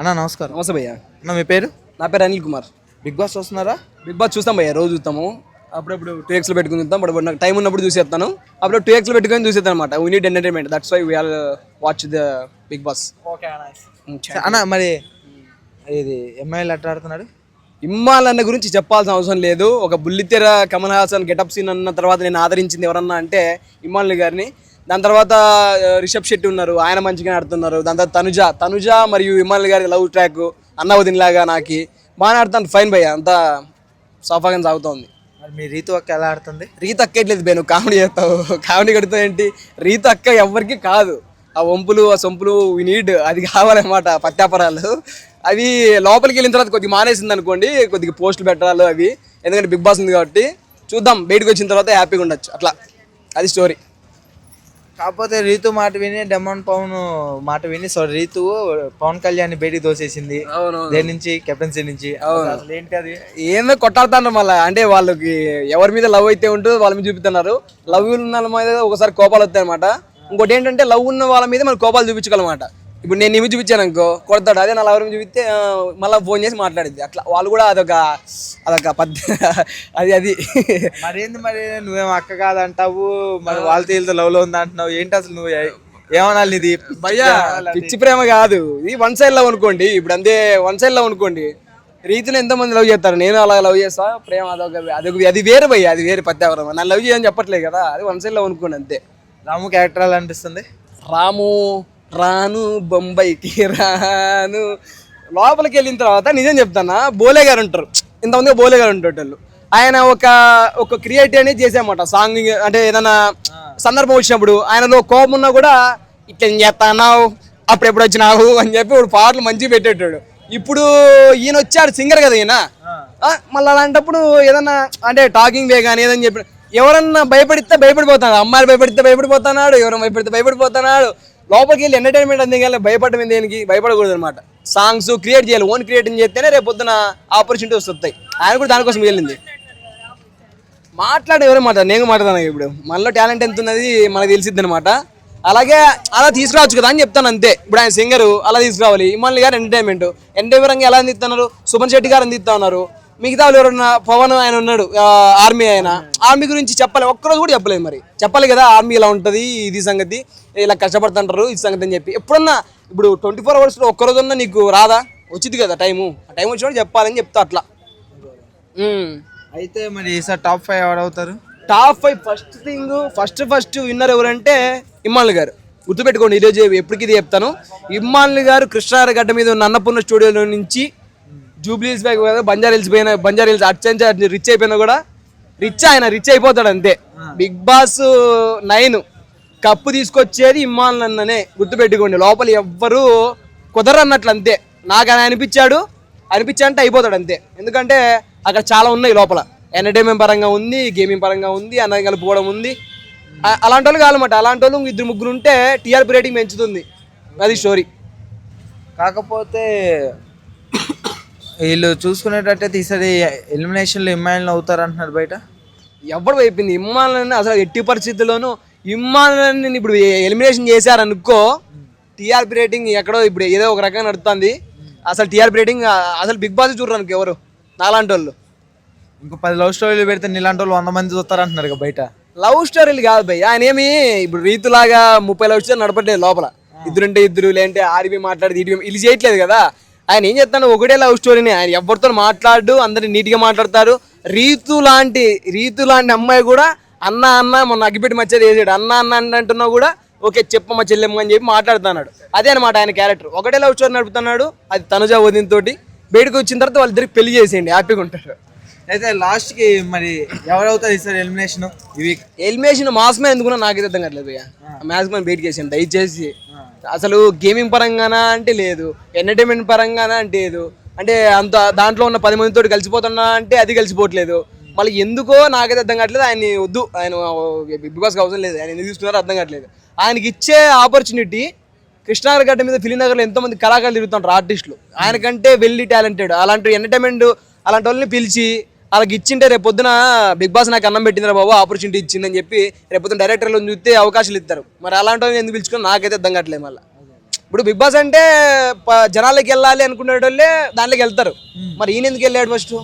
అన్న నమస్కారం. నమస్తే భయ్య. అన్న మీ పేరు? నా పేరు అనిల్ కుమార్. బిగ్ బాస్ వస్తున్నారా బిగ్ బాస్ చూస్తాం భయ్య రోజు చూస్తాము. అప్పుడప్పుడు టూ ఎక్స్లో పెట్టుకుని చూస్తాం బట్ నాకు టైం ఉన్నప్పుడు చూసేస్తాను. అప్పుడు టూ ఎక్స్లో పెట్టుకొని చూసేస్తాను అనమాట we need entertainment that's why we are watch the Bigg Boss అన్న. మరి ఇది ఎంఐఎల్ ఎట్లా ఆడుతున్నాడు? ఇమ్మాల్ అన్న గురించి చెప్పాల్సిన అవసరం లేదు. ఒక బుల్లితెర కమల్ హాసన్ గెటప్ సీన్ అన్న తర్వాత నేను ఆదరించింది ఎవరన్నా అంటే ఇమ్మాల్ గారిని. దాని తర్వాత రిషబ్ శెట్టి ఉన్నారు ఆయన మంచిగా ఆడుతున్నారు. దాని తర్వాత తనుజ తనుజ మరియు ఇమ్మాల్ గారి లవ్ ట్రాక్ అన్న వదినలాగా నాకు బాగానే ఆడుతాను ఫైన్ భయ్య అంతా సాఫాగా సాగుతోంది. మరి మీ రీతు అక్క ఎలా ఆడుతుంది? రీత అక్కట్లేదు బే నువ్వు కామెడీ చేస్తావు. కామెడీ కడుతావు ఏంటి? రీత అక్క ఎవరికి కాదు. ఆ వంపులు ఆ సొంపులు నీడ్ అది కావాలన్నమాట పత్యాపరాలు. అవి లోపలికి వెళ్ళిన తర్వాత కొద్దిగా మానేసింది అనుకోండి కొద్దిగా పోస్టులు పెట్టాలి అవి. ఎందుకంటే బిగ్ బాస్ ఉంది కాబట్టి చూద్దాం బయటకు వచ్చిన తర్వాత హ్యాపీగా ఉండొచ్చు. అట్లా. అది స్టోరీ కాకపోతే రీతు మాట విని డెమాన్ పవన్ మాట విని సో రీతు పవన్ కళ్యాణ్ బయటికి దోసేసింది దేని నుంచి? కెప్టెన్సీ నుంచి. అసలు ఏంటి అది? ఏందో కొట్టాడుతున్నారు మళ్ళీ. అంటే వాళ్ళకి ఎవరి మీద లవ్ అయితే ఉంటుందో వాళ్ళ మీద చూపిస్తున్నారు. లవ్ ఉన్న వాళ్ళ మీద ఒకసారి కోపాలు వస్తాయి అనమాట ఇంకోటి ఏంటంటే లవ్ ఉన్న వాళ్ళ మీద మనం కోపాలు చూపించుకోవాలన్నమాట ఇప్పుడు నేను ఇవి చూపించాను అనుకో కొడతాడు. అదే నా లవర్ చూపిస్తే మళ్ళీ ఫోన్ చేసి మాట్లాడిద్ది. అట్లా వాళ్ళు కూడా అదొక అదొక పద్ధ అది అది. మరేంది మరి? నువ్వేం అక్క కాదంటావు? మరి వాళ్ళ తేలితో లవ్లో ఉంది అంటున్నావు? ఏంటి అసలు నువ్వు? ఏమనాలి ఇది భయ్యా పిచ్చి ప్రేమ కాదు. ఇది వన్ సైడ్ లవ్ అనుకోండి. ఇప్పుడు అంతే వన్ సైడ్ లవ్ అనుకోండి. రీతిలో ఎంతమంది లవ్ చేస్తారు? నేను అలా లవ్ చేస్తా ప్రేమ అదొక అదొక అది వేరే భయ్య అది వేరే పత్యావరం నన్ను లవ్ చేయని చెప్పట్లేదు కదా. అది వన్ సైడ్ లవ్ అనుకోండి అంతే. రాము క్యారెక్టర్ ఎలా అనిపిస్తుంది? రాము రాను బొంబాయికి రాను. లోపలికి వెళ్ళిన తర్వాత నిజం చెప్తానా? బోలే గారు ఉంటారు. ఇంతమంది బోలే గారు ఉంటారు వాళ్ళు ఆయన ఒక ఒక క్రియేటివ్ అనేది చేసామట సాంగ్ అంటే ఏదైనా సందర్భం వచ్చినప్పుడు ఆయనలో కోపం ఉన్నా కూడా ఇట్లా ఏం చేస్తాన్నావు అప్పుడు ఎప్పుడు వచ్చినావు? అని చెప్పి ఇప్పుడు పాటలు మంచిగా పెట్టేటాడు. ఇప్పుడు ఈయన వచ్చాడు సింగర్ కదా ఈయన. మళ్ళీ అలాంటప్పుడు ఏదన్నా అంటే టాకింగ్ వే కానీ ఏదని చెప్పి ఎవరన్నా భయపడితే భయపడిపోతాడు. అమ్మాయిలు భయపడితే భయపడిపోతున్నాడు ఎవరైనా భయపడితే భయపడిపోతున్నాడు లోపలికి వెళ్ళి ఎంటర్టైన్మెంట్ అందించాలి భయపడడం దేనికి? భయపడకూడదు అనమాట సాంగ్స్ క్రియేట్ చేయాలి. ఓన్ క్రియేటింగ్ చేస్తేనే రేపు పొద్దున ఆపర్చునిటీస్ వస్తాయి. ఆయన కూడా దానికోసం వెళ్ళింది. మాట్లాడే ఎవరు మాట నేను మాట్లాడాను ఇప్పుడు. మనలో టాలెంట్ ఎంత ఉన్నది మనకు తెలిసిద్ది అనమాట అలాగే అలా తీసుకురావచ్చు కదా అని చెప్తాను అంతే. ఇప్పుడు ఆయన సింగరు అలా తీసుకురావాలి. ఇమ్మల్ని గారు ఎంటర్టైన్మెంట్ ఎంటర్టైన్మెంట్ ఎలా అందిస్తున్నారు? సుమన్ శెట్టి గారు అందిస్తా ఉన్నారు. మిగతా వాళ్ళు ఎవరన్నా పవన్ ఆయన ఉన్నాడు ఆర్మీ ఆయన ఆర్మీ గురించి చెప్పాలి. ఒక్కరోజు కూడా చెప్పలేదు మరి. చెప్పాలి కదా ఆర్మీ ఇలా ఉంటుంది ఇది సంగతి ఇలా కష్టపడుతుంటారు ఇది సంగతి అని చెప్పి. ఎప్పుడన్నా ఇప్పుడు ట్వంటీ ఫోర్ అవర్స్లో ఒక్కరోజన్నా నీకు రాదా? వచ్చింది కదా టైము. ఆ టైం వచ్చినప్పుడు చెప్పాలని చెప్తా అట్లా. అయితే మరి ఈసారి టాప్ ఫైవ్ ఎవరు అవుతారు? Top five first thing first first winner ఎవరంటే ఇమ్మాన్ గారు. గుర్తుపెట్టుకోండి ఈరోజు ఎప్పటికి చెప్తాను. ఇమ్మాన్ గారు కృష్ణార గడ్డ మీద ఉన్న అన్నపూర్ణ స్టూడియోలో నుంచి జూబ్లీస్ బ్యాగ్ బంజారా హిల్స్ పోయిన బంజారా హిల్స్ అచ్చంచా రిచ్ అయిపోయినా కూడా రిచ్ ఆయన రిచ్ అయిపోతాడు అంతే. బిగ్ బాస్ నైన్ కప్పు తీసుకొచ్చేది ఇమ్మాన్ అన్ననే గుర్తుపెట్టుకోండి. లోపల ఎవ్వరు కుదరన్నట్లు అంతే. నాకు ఆయన అనిపించాడు అనిపించా అంటే అయిపోతాడు అంతే. ఎందుకంటే అక్కడ చాలా ఉన్నాయి లోపల. ఎంటర్టైన్మెంట్ పరంగా ఉంది గేమింగ్ పరంగా ఉంది అన్నది కలుపుకోవడం ఉంది. అలాంటి వాళ్ళు కావాలన్నమాట అలాంటి వాళ్ళు ఇద్దరు ముగ్గురు ఉంటే టీఆర్పీ రేటింగ్ పెంచుతుంది. అది స్టోరీ కాకపోతే వీళ్ళు చూసుకునేటట్టయితే ఈసారి ఎలిమినేషన్లో ఇమ్మాయిల్ అవుతారు అంటున్నారు బయట. ఎవడు అయిపోయింది? ఇమ్మాలని అసలు ఎట్టి పరిస్థితుల్లోనూ ఇమ్మాలని ఇప్పుడు ఎలిమినేషన్ చేశారనుకో టీఆర్పీ రేటింగ్ ఎక్కడో ఇప్పుడు ఏదో ఒక రకంగా నడుస్తుంది అసలు టీఆర్పీ రేటింగ్ అసలు బిగ్ బాస్ చూడరు అనుకో ఎవరు? నాలాంటి వాళ్ళు ఇంకో పది లవ్ స్టోరీలు పెడితే నీలాంటి వాళ్ళు వంద మంది చూస్తారు అంటున్నారు కదా బయట. లవ్ స్టోరీలు కాదు భయ్ ఆయన ఏమి ఇప్పుడు రీతులాగా ముప్పై లవ్ స్టోరీ నడపట్లేదు లోపల. ఇద్దరుంటే ఇద్దరు లేదంటే ఆడిపి మాట్లాడి ఇటు ఇది చేయట్లేదు కదా. ఆయన ఏం చేస్తాడు? ఒకటే లవ్ స్టోరీని ఆయన ఎవరితో మాట్లాడు అందరిని నీట్గా మాట్లాడతారు. రీతు లాంటి రీతు లాంటి అమ్మాయి కూడా అన్న అన్న మొన్న అగ్గిపెట్టి మచ్చది వేసాడు అన్న అన్న అని అంటున్నా కూడా ఓకే చెప్పమ్మ చెల్లెమ్మ అని చెప్పి మాట్లాడుతున్నాడు. అదే అనమాట ఆయన క్యారెక్టర్ ఒకటే లవ్ స్టోరీ నడుపుతున్నాడు అది తనుజ వదిన తోటి. బయటకు వచ్చిన తర్వాత వాళ్ళిద్దరికి పెళ్ళి చేసేయండి హ్యాపీగా ఉంటారు. అయితే లాస్ట్కి మరి ఎవరు అవుతారు ఈసారి ఎలిమినేషన్ ఇవి ఎలిమినేషన్ మాస్ మ్యాన్ ఎందుకున్నా నాకైతే అర్థం కావట్లేదు మ్యాచ్ మ్యాన్ బయటకి వేసాను దయచేసి. అసలు గేమింగ్ పరంగానా అంటే లేదు ఎంటర్టైన్మెంట్ పరంగానా అంటే లేదు. అంటే అంత దాంట్లో ఉన్న పది మందితో కలిసిపోతున్నా అంటే అది కలిసిపోవట్లేదు. మళ్ళీ ఎందుకో నాకైతే అర్థం కావట్లేదు ఆయన వద్దు ఆయన బిగ్ బాస్కి అవసరం లేదు ఆయన ఎందుకు తీసుకున్నారో అర్థం కావట్లేదు. ఆయనకి ఇచ్చే ఆపర్చునిటీ కృష్ణానగర్ గడ్డ మీద ఫిలిం నగర్లో ఎంతోమంది కళాకారులు తిరుగుతుంటారు ఆర్టిస్టులు ఆయనకంటే వెళ్ళి టాలెంటెడ్ అలాంటి ఎంటర్టైన్మెంట్ అలాంటి వాళ్ళని పిలిచి వాళ్ళకి ఇచ్చింటే రేపు పొద్దున బిగ్ బాస్ నాకు అన్నం పెట్టిందిరా బాబు ఆపర్చునిటీ ఇచ్చిందని చెప్పి రేపు పొద్దున డైరెక్టర్లను చూస్తే అవకాశాలు ఇస్తారు. మరి అలాంటి ఎందుకు పిలుచుకుని నాకైతే అర్థం కావట్లేదు మళ్ళీ. ఇప్పుడు బిగ్ బాస్ అంటే జనాలకి వెళ్ళాలి అనుకునే వాళ్ళే దాంట్లోకి వెళ్తారు. మరి ఈయన ఎందుకు వెళ్ళాడు ఫస్ట్